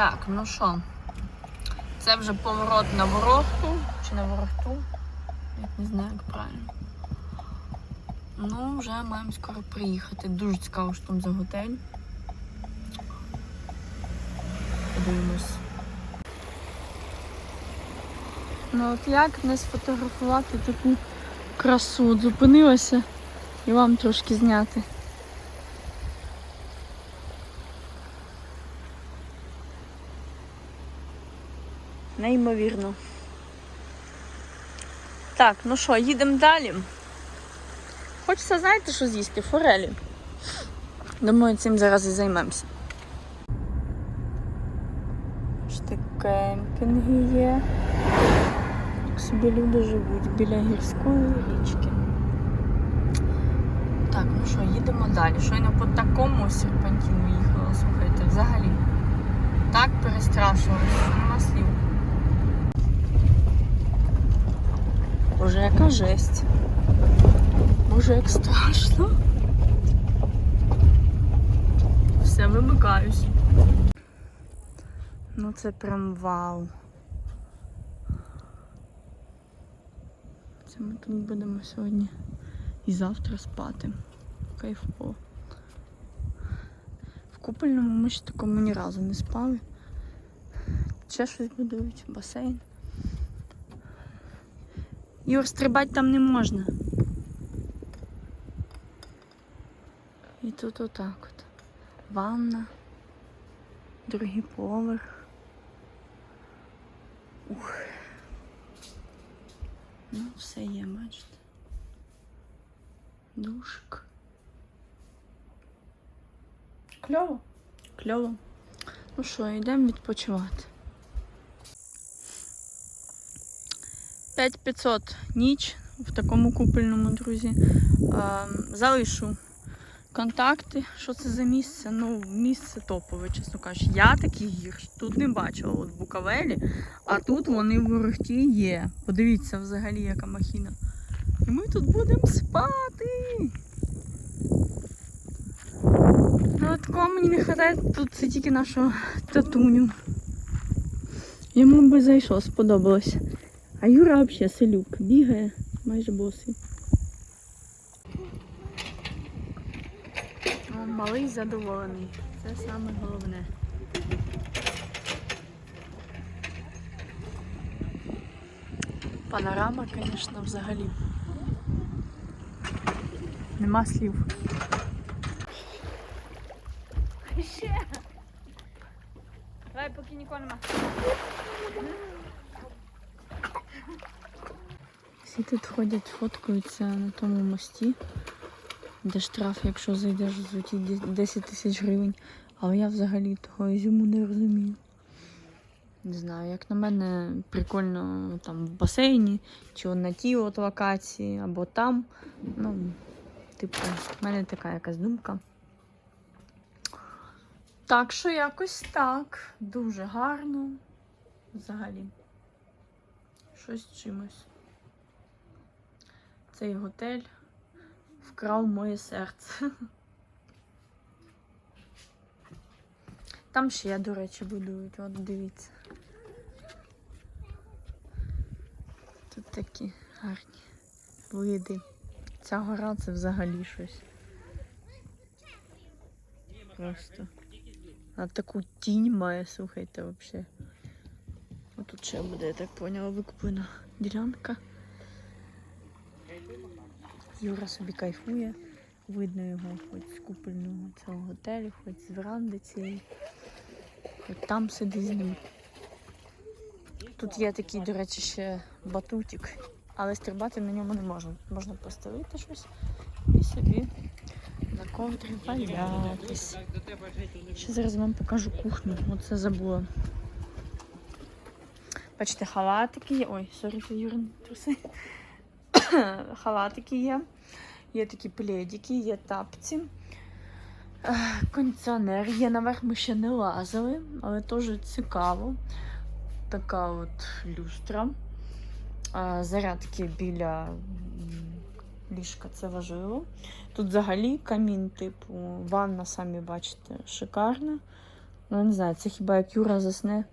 Так, ну що, це вже поворот на ворохту чи на ворохту. Я не знаю, як правильно. Ну, вже маємо скоро приїхати. Дуже цікаво, що там за готель. Подивимось. Ну от як не сфотографувати таку красу? Зупинилася і вам трошки зняти. Неймовірно. Так, ну що, їдемо далі. Хочеться, знаєте, що з'їсти? Форелі. Думаю, цим зараз і займемося. Так кемпінги є. Собі люди живуть біля гірської річки. Так, ну що, їдемо далі. Щойно по такому серпантину їхала, слухайте, взагалі. Так перестрашувалася, нема слів. Боже, яка жесть. Боже, як страшно. Все, вимикаюсь. Ну це прям вау. Це ми тут будемо сьогодні і завтра спати. Кайфово. В купольному ми ще такому ні разу не спали. Ще щось будують, басейн. Юр, стрибати там не можна. І тут отак от. Ванна, другий поверх. Ух. Ну, все є, бачите. Душик. Кльово? Кльово. Ну що, йдемо відпочивати. 5500 ніч в такому купельному, друзі. Е, залишу контакти. Що це за місце? Ну, місце топове, чесно кажучи. Я таких гір тут не бачила от Букавелі, а тут вони в ворогті є. Подивіться взагалі, яка махіна. І ми тут будемо спати. Ну, такого мені не вистачає, тут це тільки нашого татуню. Йому би зайшло, сподобалось. А Юра взагалі селюк, бігає майже босий. Малий задоволений. Це саме головне. Панорама, звісно, взагалі. Нема слів. Ще. Давай, поки нікого нема. Всі тут ходять, фоткаються на тому мості, де штраф, якщо зайдеш за ті 10 тисяч гривень. Але я взагалі того ізюму не розумію. Не знаю, як на мене, прикольно там в басейні, чи на тій от локації, або там. Ну, типу, в мене така якась думка. Так що якось так. Дуже гарно. Взагалі. Щось чимось. Цей готель вкрав моє серце. Там ще, до речі, будують, от дивіться. Тут такі гарні види. Ця гора це взагалі щось. Просто. А таку тінь має, слухайте, взагалі. А тут ще буде, я так поняла, викуплена ділянка. Юра собі кайфує. Видно його хоч з купольного цього готелю, хоч з веранди цієї. Хоч там сидить з ним. Тут є такий, до речі, ще батутик, але стрибати на ньому не можна. Можна поставити щось і собі на ковдрі валятись. Ще зараз вам покажу кухню. Оце забула. Бачите, халатики є. Ой, сорі, Юрин труси. халатики є. Є такі пледики, є тапці. Е, Кондиціонер є, наверх ми ще не лазили, але теж цікаво. Така от люстра. Е, Зарядки біля ліжка це важливо. Тут взагалі камін, типу, ванна, самі бачите, шикарна. Ну, не знаю, це хіба як Юра засне.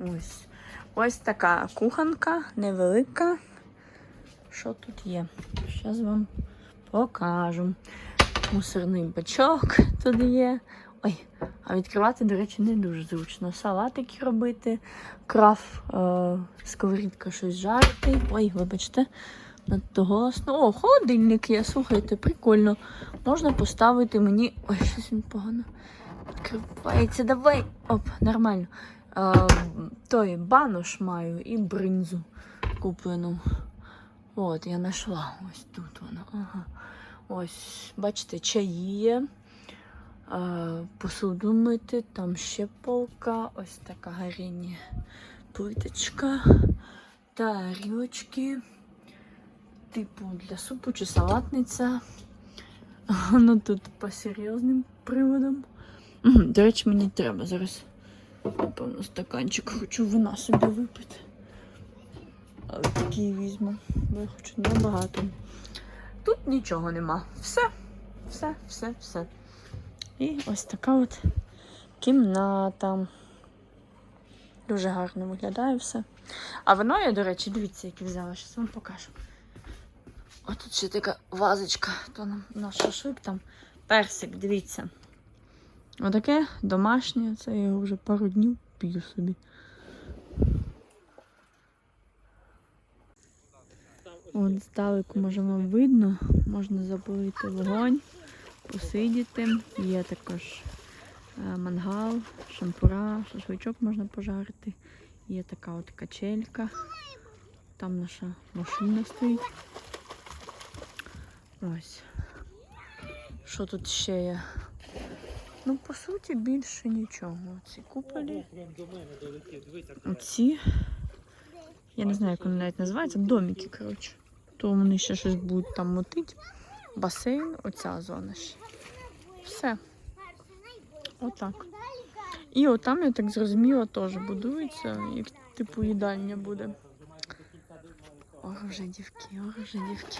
Ось. Ось така кухонка, невелика. Що тут є? Зараз вам покажу. Мусорний бачок тут є. Ой, а відкривати, до речі, не дуже зручно. Салатики робити, краф, е, сковорідка щось жарити. Ой, вибачте, надто голосно. О, холодильник є, слухайте, прикольно. Можна поставити мені. Ой, щось він погано. Відкривається, давай. Оп, нормально. Е, той банош маю і бринзу куплену. От, я знайшла. Ось тут вона. Ага. Ось, бачите, чаї є. Посуду мити, там ще полка, ось така гаріння плиточка, тарілочки, типу для супу чи салатниця. Ну тут по серйозним приводам. До речі, мені треба зараз. Напевно, стаканчик хочу вина собі випити. Але такий візьму, бо я хочу набагато. Тут нічого нема. Все, все, все, все. І ось така от кімната. Дуже гарно виглядає все. А вино я, до речі, дивіться, яке взяла, зараз вам покажу. Ось тут ще така вазочка, то на, на шашлик там персик, дивіться. Отаке домашнє, це я його вже пару днів п'ю собі. От здалеку може вам видно, можна запалити вогонь, посидіти. Є також е, мангал, шампура, шашличок можна пожарити. Є така от качелька. Там наша машина стоїть. Ось. Що тут ще є? Ну, по суті, більше нічого. Ці куполі. Оці. Я не знаю, як вони навіть називаються. Домики, коротше. То вони ще щось будуть там мотити. Басейн, оця зона ще. Все. Отак. І отам, я так зрозуміла, теж будується, як типу їдальня буде. Ох, вже дівки, ох, вже дівки.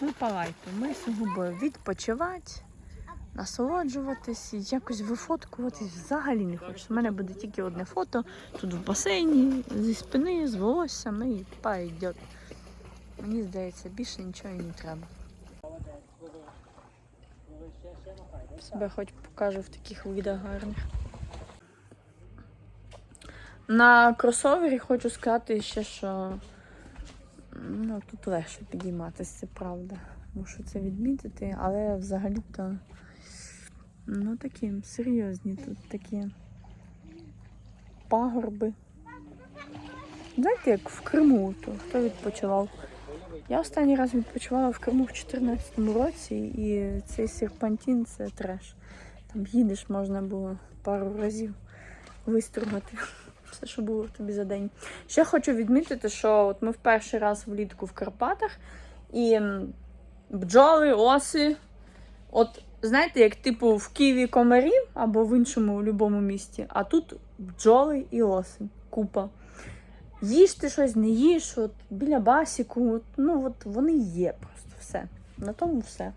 Ну, палайте, ми сугубо відпочивати, насолоджуватись, якось вифоткуватись взагалі не хочу. У мене буде тільки одне фото тут в басейні, зі спини, з волоссями і пайдет. Мені здається, більше нічого не треба. Себе хоч покажу в таких видах гарних. На кросовері хочу сказати ще, що ну, тут легше підійматися, це правда. Мушу це відмітити, але взагалі-то ну такі серйозні тут такі пагорби. Знаєте, як в Криму, то хто відпочивав? Я останній раз відпочивала в Криму в 2014 році, і цей серпантін це треш. Там їдеш, можна було пару разів вистругати все, що було тобі за день. Ще хочу відмітити, що от ми в перший раз влітку в Карпатах, і бджоли, оси. От знаєте, як типу в Києві комарі або в іншому будь-якому місті, а тут бджоли і оси. Купа. Їж ти щось, не їж, от біля басіку, от, ну от вони є просто все. На тому все.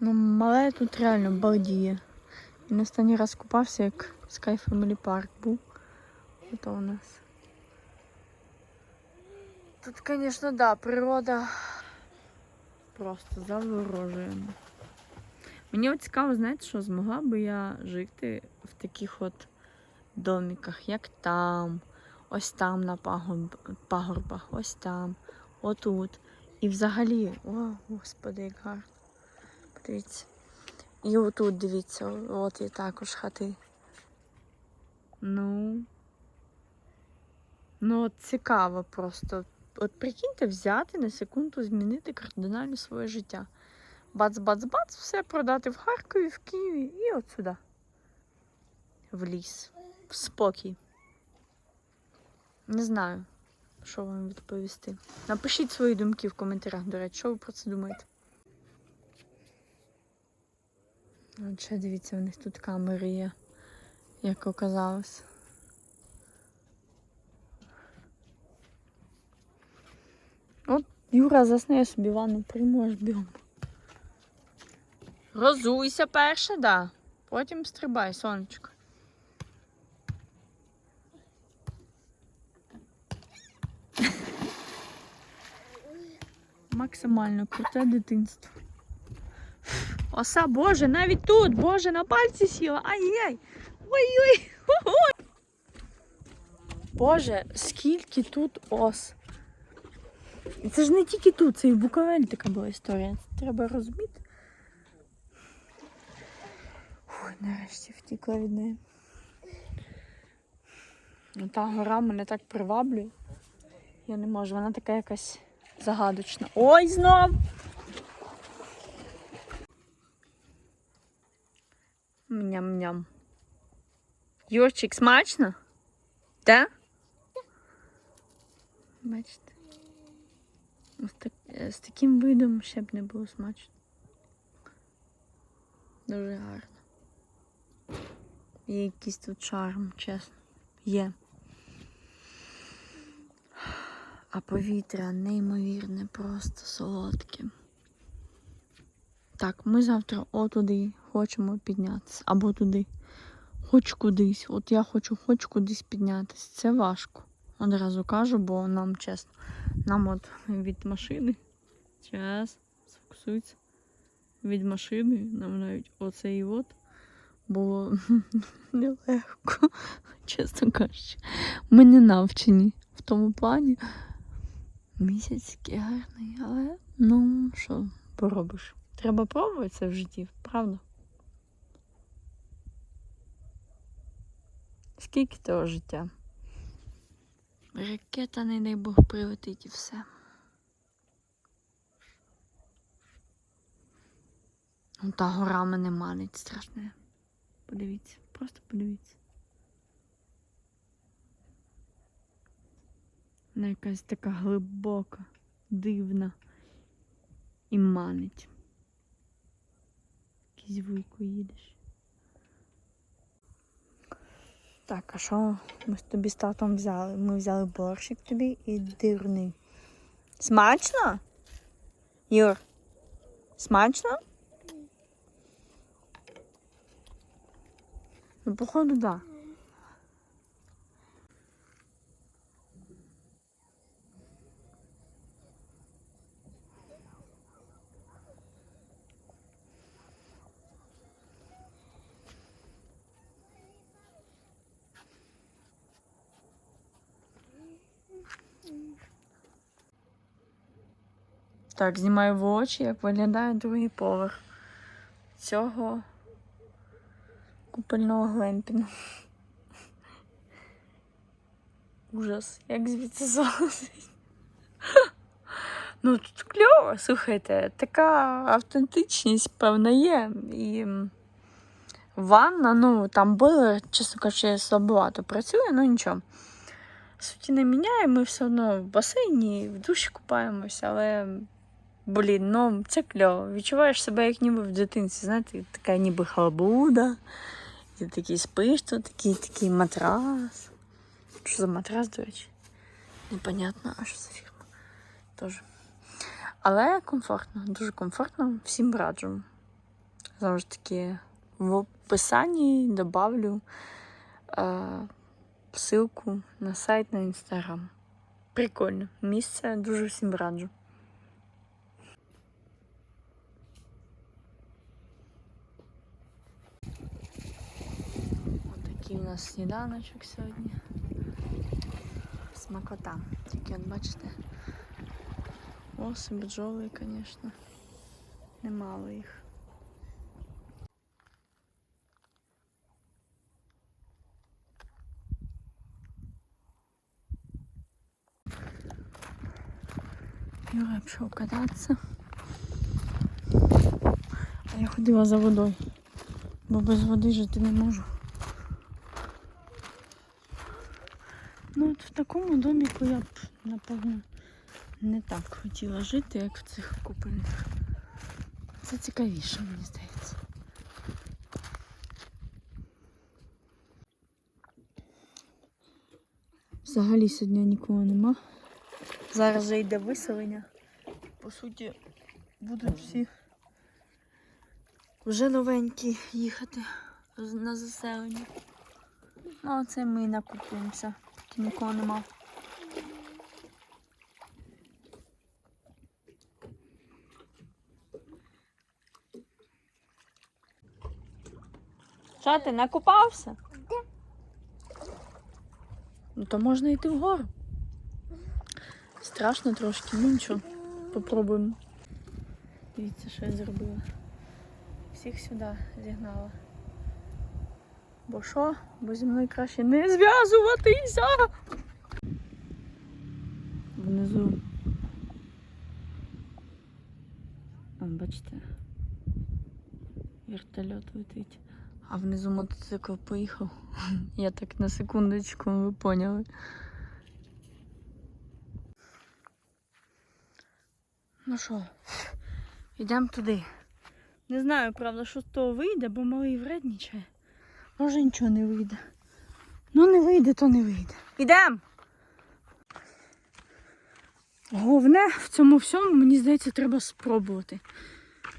Ну, мале тут реально балдіє. Він останній раз купався, як Sky Family Park був. Ото у нас. Тут, звісно, да, природа просто заворожує. Мені от цікаво, знаєте, що змогла би я жити в таких от домиках, як там, ось там на пагорб, пагорбах, ось там, отут. І взагалі, о, господи, як гарно. Подивіться. І отут, дивіться, от є також хати. Ну. Ну, от цікаво просто. От прикиньте, взяти на секунду, змінити кардинально своє життя. Бац-бац-бац, все продати в Харкові, в Києві і от сюди. В ліс. В спокій. Не знаю, що вам відповісти. Напишіть свої думки в коментарях, до речі, що ви про це думаєте. От ще дивіться, у них тут камери є, як оказалось. От Юра засне, я собі ванну прийму аж бігом. Розуйся перше, да. Потім стрибай, сонечко. Максимально круте дитинство. Оса, боже, навіть тут, боже, на пальці сіла. Ай-яй! Ой-ой! Ой. Боже, скільки тут ос. І це ж не тільки тут, це і в Буковелі така була історія. Це треба розуміти. Фух, нарешті втікла від неї. Ну, Та гора мене так приваблює. Я не можу, вона така якась загадочна. Ой, знов! Ням-ням. Юрчик, смачно? Так? Бачите? Так, е, з таким видом ще б не було смачно. Дуже гарно. Є якийсь тут шарм, чесно. Є. А повітря неймовірне, просто солодке. Так, ми завтра отуди хочемо піднятися. Або туди. Хоч кудись. От я хочу хоч кудись піднятися. Це важко. Одразу кажу, бо нам чесно. Нам от від машини. Час, сфокусується. Від машини нам навіть оцей от було нелегко, чесно кажучи. Ми не навчені в тому плані. Місяць гарний, але ну що поробиш? Треба пробувати це в житті, правда? Скільки того життя? Ракета, не дай Бог, прилетить і все. Ну, Та гора мене манить страшне. Подивіться, просто подивіться. Вона якась така глибока, дивна і манить. Якийсь вуйку їдеш. Так, а що ми тобі з татом взяли? Ми взяли борщик тобі і дирний. Смачно? Юр? Смачно? Ну, походу, да. Так, знімаю в очі, як виглядає другий поверх цього купольного глемпінгу. Ужас, як звідси залазить. Ну тут кльово, слухайте, така автентичність, певна, є. І ванна, ну там було, чесно кажучи, слабовато працює, ну нічого. Суті не міняє, ми все одно в басейні, в душі купаємося, але блін, ну це кльово. Відчуваєш себе як ніби в дитинці, знаєте, така ніби халабуда. Ти такий спиш, тут такий такий матрас. Що за матрас, до речі? Непонятно, а що за фірма. Тоже. Але комфортно, дуже комфортно, всім раджу. Знову ж таки, в описанні добавлю е, ссылку на сайт на інстаграм. Прикольно. Місце дуже всім раджу. Отакий у нас сніданочок сьогодні. Смакота. Тільки от бачите. Оси, бджоли, звісно. Немало їх. Юра пішов кататися. А я ходила за водою, бо без води жити не можу. Такому я б, напевно, не так хотіла жити, як в цих купельних. Це цікавіше, мені здається. Взагалі сьогодні нікого нема. Зараз вже йде виселення. По суті, будуть всі Вже новенькі їхати на заселення. Ну, а це ми накупуємося, поки нікого нема. Що ти накупався? Ну то можна йти вгору. Страшно трошки, ну нічого. Попробуємо. Дивіться, що я зробила. Всіх сюди зігнала. Бо що? Бо зі мною краще не зв'язуватися. Внизу. О, бачите. Вертольот летить. А внизу мотоцикл поїхав. Я так на секундочку, ви поняли. Ну що, йдемо туди. Не знаю, правда, що з того вийде, бо малий вреднічає. Може нічого не вийде. Ну не вийде, то не вийде. Ідемо! Головне в цьому всьому, мені здається, треба спробувати.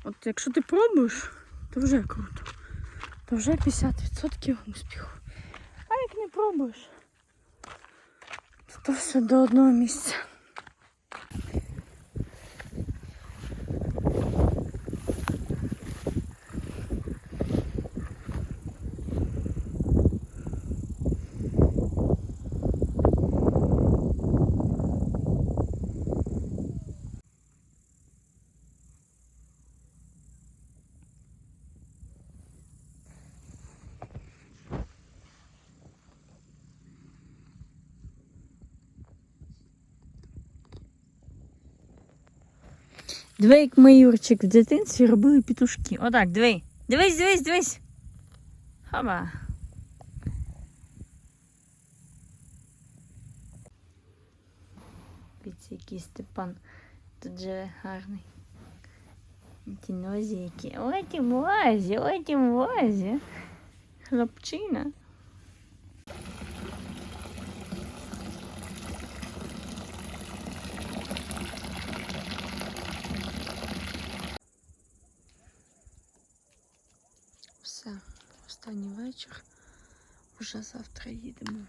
От якщо ти пробуєш, то вже круто. То вже 50% успіху. А як не пробуєш, то, все до одного місця. Диви, як ми Юрчик в дитинстві робили пітушки. Отак, диви. Дивись, дивись, дивись. Хаба. Дивіться, який Степан тут же гарний. Ті нозі які. Ой, ті возі, ой, ті возі. Хлопчина. Все, останній вечір. Уже завтра їдемо.